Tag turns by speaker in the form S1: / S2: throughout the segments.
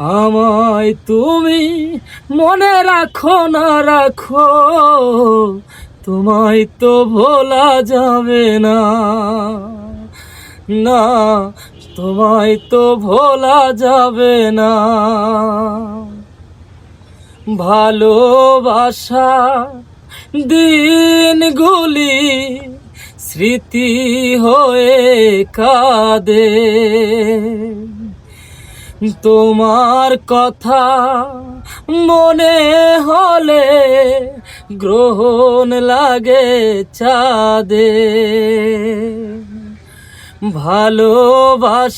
S1: আমায় তুমি মনে রাখো না রাখো, তোমায় তো ভোলা যাবে না। না, তোমায় তো ভোলা যাবে না। ভালোবাসা দিনগুলি স্মৃতি হয়ে কাঁদে। তোমার কথা মনে হলে গ্রহণ লাগে চাঁদে। ভালোবাসার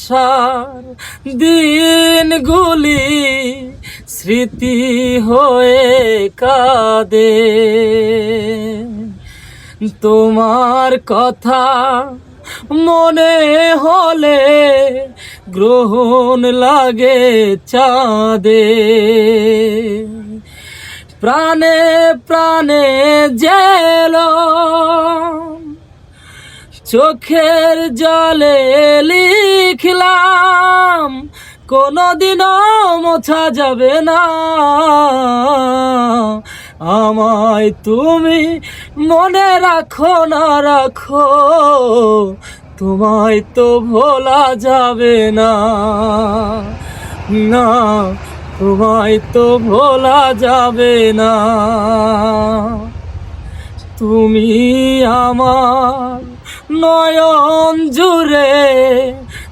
S1: দিনগুলি স্মৃতি হয়ে কাঁদে। তোমার কথা মনে হলে গ্রহণ লাগে চাঁদে। প্রাণে প্রাণে জেল, চোখের জলে লিখলাম, কোনদিনও মোছা যাবে না। আমায় তুমি মনে রাখো, না রাখো, তোমায় তো ভোলা যাবে না। না, তোমায় তো ভোলা যাবে না। তুমি আমার নয়ন জুড়ে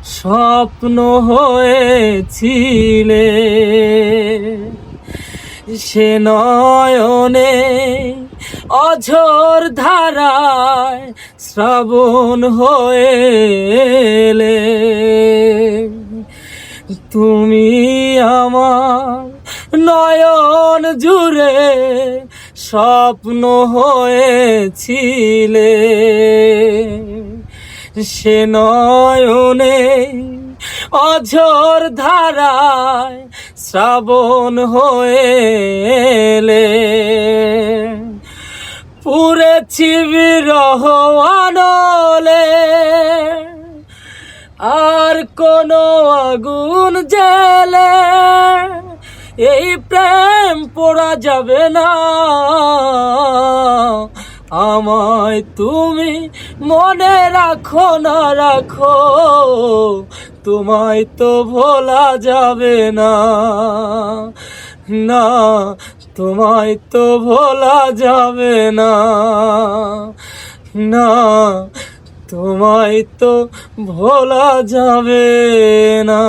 S1: স্বপ্ন হয়েছিলে। সে নয়নে অঝোর ধারায় শ্রাবণ হয়ে এলে তুমি আমার নয়ন জুড়ে স্বপ্ন হয়েছিলে। সে নয়নে অঝোর ধারায় শ্রাবণ হয়ে এলে পুরেছি বিরহ আনলে, আর কোনো আগুন জেলে এই প্রেম পড়া যাবে না। আমায় তুমি মনে রাখো, না রাখো তোমায় তো ভোলা যাবে না। না, তোমায় তো ভোলা যাবে না। না, তোমায় তো ভোলা যাবে না।